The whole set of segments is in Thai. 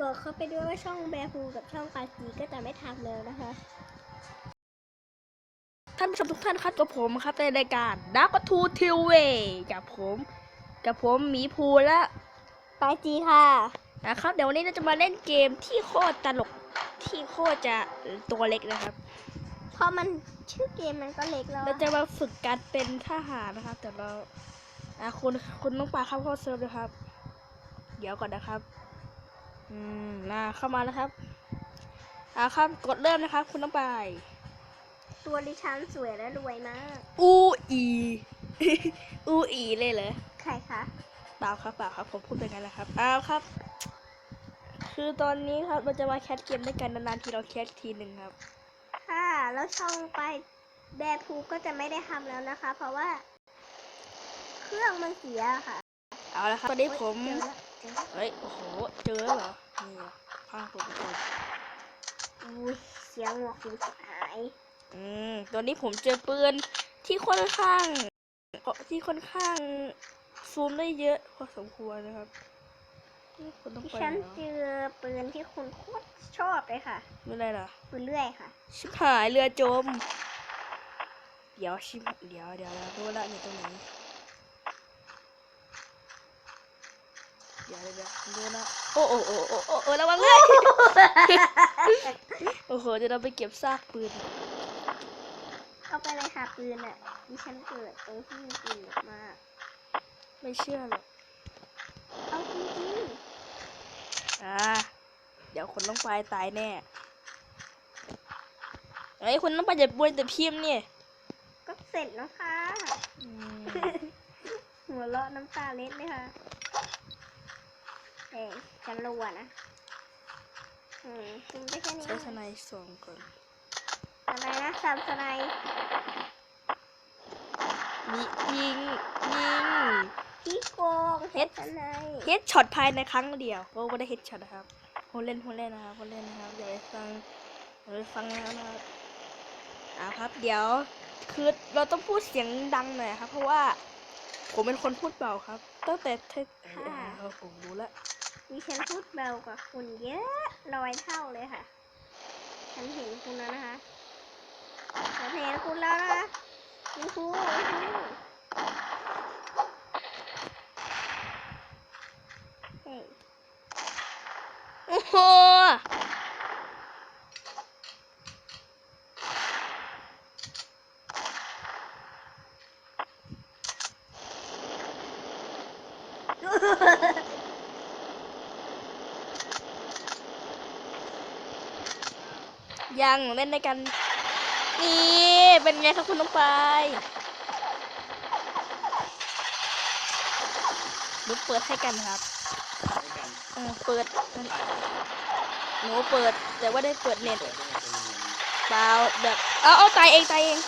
บอกเขาไปด้วยว่าช่องแบร์ฟูกับช่องปาจีก็จะไม่ทำแล้วนะคะ ท่านผู้ชมทุกท่านครับกับผมครับในรายการดักทูทิวเวกับผมกับผมหมีภูและปาจีค่ะนะครับเดี๋ยววันนี้เราจะมาเล่นเกมที่โคตรตลกที่โคตรจะตัวเล็กนะครับเพราะมันชื่อเกมมันก็เล็กแล้วเราอะจะมาฝึกการเป็นทหารนะครับแต่เราอะคุณคุณต้องปาเข้าเข้าเซิร์ฟเลยครับ เดี๋ยวก่อนนะครับ อืมนะเข้ามาแล้วครับอะครับกดเริ่มนะครับ คุณต้องไป ตัวดิฉันสวยและรวยมาก อูอี อูอีเลยเหรอใครคะเปล่าครับเปล่าครับ ผมพูดเป็นกันนะครับอ้าวครับ คือตอนนี้ครับเราจะมาแคสเกมด้วยกันนานๆทีเราแคสทีหนึ่งครับ ค่ะ แล้วช่องไปแบร์ฟูก็จะไม่ได้ทำแล้วนะคะ เพราะว่า เครื่องมันเสียค่ะ เอาละครับตอนนี้ผมเจอแล้วเจอแล้ว เฮ้ย โอ้โห เจอแล้วเหรอ นี่พังผมไปก่อนอุ้ยเสียงหัวคุณหายอืมตอนนี้ผมเจอปืนที่ค่อนข้างที่ค่อนข้างซูมได้เยอะพอสมควรนะครับนี่คุณต้องดิไปฉันแล้วเจอปืนที่คุณโคตรชอบเลยค่ะไม่ได้เหรอปืนเลื่อยค่ะ ชิบหายเรือจม เดี๋ยวชิบเดี๋ยวเดี๋ยวเดี๋ยวรู้ละอยู่ตรงไหน เดี๋ยวเดี๋ยวรู้ละโอ้โอ้โอ้โอ้โอ้โอ้ระวังเลยโอ้โหเดี๋ยวเราไปเก็บซากปืนเอาไปเลยค่ะปืนอะดิฉันเกิดตรงที่มีปืนเยอะมากไม่เชื่อหรอกเอาจริงอ่าเดี๋ยวคนต้องไปตายแน่ไอ้ยคุณต้องไปอย่าบวนแต่พิมพ์เนี่ยๆก็เสร็จแล้วค่ะอืมหัวเราะน้ำตาเล็ดเลยค่ะเอ้ย ฉันรัวนะ อืมคุณได้แค่นี้ใช้สไนด์สองก่อนอะไรนะสามสไนด์ยิยิงยิงพี่โกงเฮ็ดสไนด์เฮดช็อตภายในครั้งเดียวโอ้ไม่ได้เฮดช็อตนะครับคนเล่นคนเล่นนะครับคนเล่นนะครับอย่าไปฟังอย่าไปฟังแล้วนะครับอ่าครับ เดี๋ยวคือเราต้องพูดเสียงดังหน่อยครับ เพราะว่าผมเป็นคนพูดเบาครับ ตั้งแต่เทศเออผมรู้แล้ว ดิฉันพูดเบากว่าคุณเยอะร้อยเท่าเลยค่ะ ฉันเห็นคุณแล้วนะคะ ฉันเห็นคุณแล้วนะคะคุณคูคุณเฮ้โอ้โห ยังเล่นในกัน นี่เป็นไงครับคุณน้องไปายหนูเปิดให้กันครับเออเปิดหนูเปิด แต่ว่าได้เปิดเน็ตเปล่าแบบเอาเอาตายเองตายเอง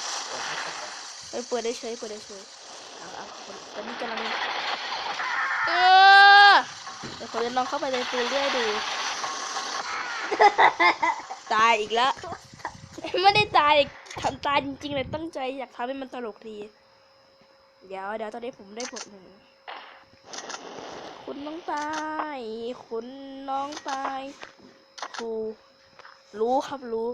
ไปเปิดได้เฉยเปิดได้เฉยเอาเอาคนตอนนี้กำลังเออเดี๋ยวผมจะลองเข้าไปในปืนเรื่อยดู ตายอีกแล้ว ไม่ได้ตายทำตายจริงๆเลยตั้งใจอยากทำให้มันตลกดี เดี๋ยวเดี๋ยวตอนนี้ผมได้บทหนึ่ง คุณน้องตาย คุณน้องตายครูรู้ครับรู้